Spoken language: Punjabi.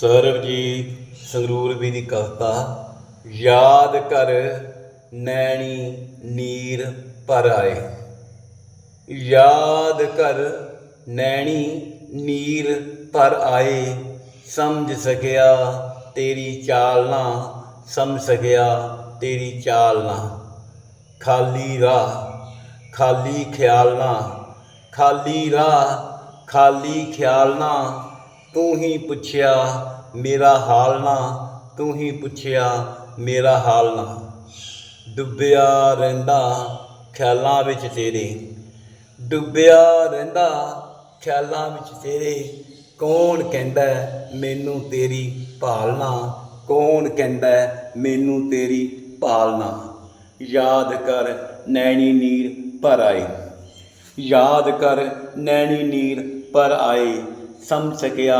ਸਰਬਜੀਤ ਸੰਗਰੂਰ ਵੀ ਦੀ ਕਵਿਤਾ ਯਾਦ ਕਰ ਨੈਣੀ ਨੀਰ ਪਰ ਆਏ। ਯਾਦ ਕਰ ਨੈਣੀ ਨੀਰ ਪਰ ਆਏ। ਸਮਝ ਸਕਿਆ ਤੇਰੀ ਚਾਲ ਨਾ ਸਮਝ ਸਕਿਆ ਤੇਰੀ ਚਾਲ ਨਾ ਖਾਲੀ ਰਾਹ, ਖਾਲੀ ਖਿਆਲ ਨਾ ਖਾਲੀ ਰਾਹ, ਖਾਲੀ ਖਿਆਲ ਨਾ ਤੂੰ ਹੀ ਪੁੱਛਿਆ ਮੇਰਾ ਹਾਲ ਨਾ, ਤੂੰ ਹੀ ਪੁੱਛਿਆ ਮੇਰਾ ਹਾਲ ਨਾ। ਡੁੱਬਿਆ ਰਹਿੰਦਾ ਖਿਆਲਾਂ ਵਿੱਚ ਤੇਰੇ, ਡੁੱਬਿਆ ਰਹਿੰਦਾ ਖਿਆਲਾਂ ਵਿੱਚ ਤੇਰੇ। ਕੌਣ ਕਹਿੰਦਾ ਮੈਨੂੰ ਤੇਰੀ ਭਾਲਣਾ ਕੌਣ ਕਹਿੰਦਾ ਮੈਨੂੰ ਤੇਰੀ ਭਾਲਣਾ ਯਾਦ ਕਰ ਨੈਣੀ ਨੀਰ ਪਰ ਆਏ, ਯਾਦ ਕਰ ਨੈਣੀ ਨੀਰ ਪਰ ਆਏ। ਸਮਝ ਸਕਿਆ